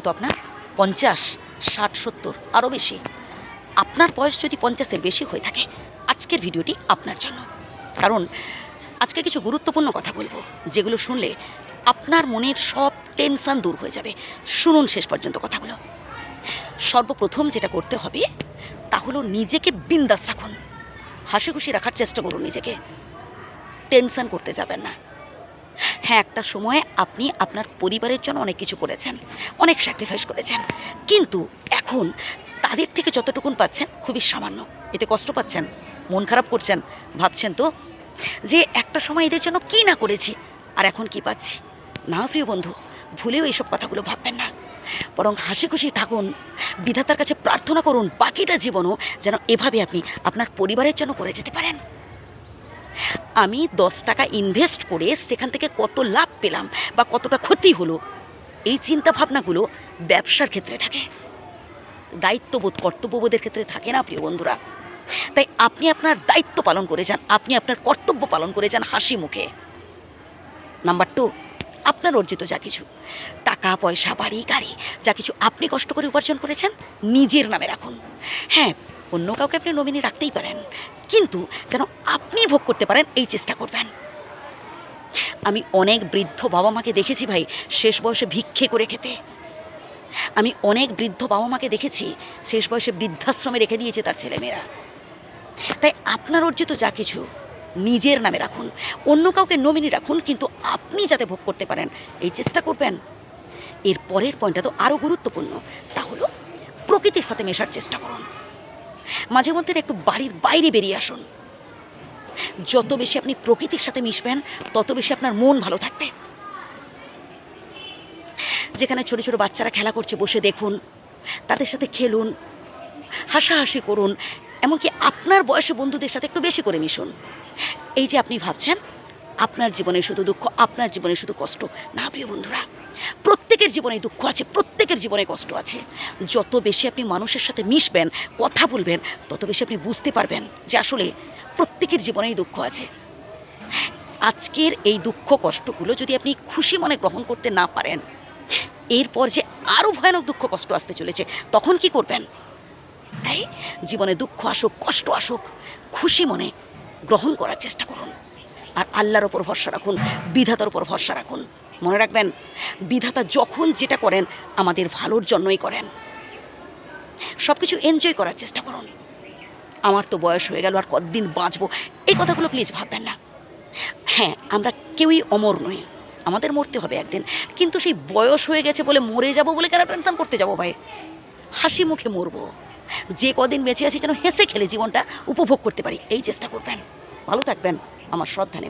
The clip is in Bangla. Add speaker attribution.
Speaker 1: তো আপনার পঞ্চাশ, ষাট, সত্তর, আরও বেশি। আপনার বয়স যদি পঞ্চাশের বেশি হয়ে থাকে, আজকের ভিডিওটি আপনার জন্য। কারণ আজকে কিছু গুরুত্বপূর্ণ কথা বলব, যেগুলো শুনলে আপনার মনের সব টেনশান দূর হয়ে যাবে। শুনুন শেষ পর্যন্ত কথাগুলো। সর্বপ্রথম যেটা করতে হবে, তা হলো নিজেকে বিন্দাস রাখুন। হাসি খুশি রাখার চেষ্টা করুন নিজেকে। টেনশান করতে যাবেন না। হ্যাঁ একটা সময়ে আপনি আপনার পরিবারের জন্য অনেক কিছু করেছেন, অনেক স্যাক্রিফাইস করেছেন। কিন্তু এখন তাদের থেকে যতটুকুন পাচ্ছেন খুবই সামান্য। এতে কষ্ট পাচ্ছেন, মন খারাপ করছেন, ভাবছেন তো যে একটা সময় এদের জন্য কী না করেছি আর এখন কি পাচ্ছি? না, প্রিয় বন্ধু, ভুলেও এইসব কথাগুলো ভাববেন না। বরং হাসি খুশি থাকুন, বিধাতার কাছে প্রার্থনা করুন, বাকিটা জীবনও যেন এভাবে আপনি আপনার পরিবারের জন্য করে যেতে পারেন। আমি দশ টাকা ইনভেস্ট করে সেখান থেকে কত লাভ পেলাম বা কতটা ক্ষতি হলো, এই চিন্তা ভাবনাগুলো ব্যবসার ক্ষেত্রে থাকে। দায়িত্ববোধ, কর্তব্যবোধের ক্ষেত্রে থাকে না, প্রিয় বন্ধুরা। তাই আপনি আপনার দায়িত্ব পালন করে যান, আপনি আপনার কর্তব্য পালন করে যান হাসি মুখে। নাম্বার টু, আপনার অর্জিত যা কিছু, টাকা, পয়সা, বাড়ি, গাড়ি, যা কিছু আপনি কষ্ট করে উপার্জন করেছেন, নিজের নামে রাখুন। হ্যাঁ অন্য কাউকে আপনি নমিনি রাখতেই পারেন। কিন্তু যেন আপনি ভোগ করতে পারেন, এই চেষ্টা করবেন। আমি অনেক বৃদ্ধ বাবা মাকে দেখেছি ভাই, শেষ বয়সে ভিক্ষে করে খেতে। আমি অনেক বৃদ্ধ বাবা মাকে দেখেছি, শেষ বয়সে বৃদ্ধাশ্রমে রেখে দিয়েছে তার ছেলেমেয়েরা। তাই আপনার অর্জিত যা কিছু, নিজের নামে রাখুন। অন্য কাউকে নমিনি রাখুন, কিন্তু আপনি যাতে ভোগ করতে পারেন, এই চেষ্টা করবেন। এর পরের পয়েন্টটা তো আরও গুরুত্বপূর্ণ। তা হলো, প্রকৃতির সাথে মেশার চেষ্টা করুন। মাঝে মধ্যে একটু বাড়ির বাইরে বেরিয়ে আসুন। যত বেশি আপনি প্রকৃতির সাথে মিশবেন, তত বেশি আপনার মন ভালো থাকবে। যেখানে ছোট ছোট বাচ্চারা খেলা করছে বসে দেখুন, তাদের সাথে খেলুন, হাসাহাসি করুন, এমনকি আপনার বয়সী বন্ধুদের সাথে একটু বেশি করে মিশুন। এই যে আপনি ভাবছেন, আপনার জীবনে শুধু দুঃখ, আপনার জীবনে শুধু কষ্ট। না, প্রিয় বন্ধুরা। প্রত্যেকের জীবনে দুঃখ আছে, প্রত্যেকের জীবনে কষ্ট আছে। যত বেশি আপনি মানুষের সাথে মিশবেন, কথা বলবেন, তত বেশি আপনি বুঝতে পারবেন যে আসলে প্রত্যেকের জীবনেই দুঃখ আছে। আজকের এই দুঃখ কষ্টগুলো যদি আপনি খুশি মনে গ্রহণ করতে না পারেন, এরপর যে আরও ভয়ানক দুঃখ কষ্ট আসতে চলেছে, তখন কি করবেন? তাই জীবনে দুঃখ আসুক, কষ্ট আসুক, খুশি মনে গ্রহণ করার চেষ্টা করুন। আর আল্লাহর ওপর ভরসা রাখুন, বিধাতার ওপর ভরসা রাখুন। মনে রাখবেন, বিধাতা যখন যেটা করেন, আমাদের ভালোর জন্যই করেন। সব কিছু এনজয় করার চেষ্টা করুন। আমার তো বয়স হয়ে গেল, আর কতদিন বাঁচবো? এই কথাগুলো প্লিজ ভাববেন না। হ্যাঁ আমরা কেউই অমর নই। আমাদের মরতে হবে একদিন। কিন্তু সেই বয়স হয়ে গেছে বলে মরে যাব বলে কেন টেনশন করতে যাব ভাই? হাসি মুখে মরবো। যে কদিন বেঁচে আছি যেন হেসে খেলে জীবনটা, উপভোগ করতে পারি। এই চেষ্টা করবেন। ভালো থাকবেন আমার শ্রদ্ধা নেবেন।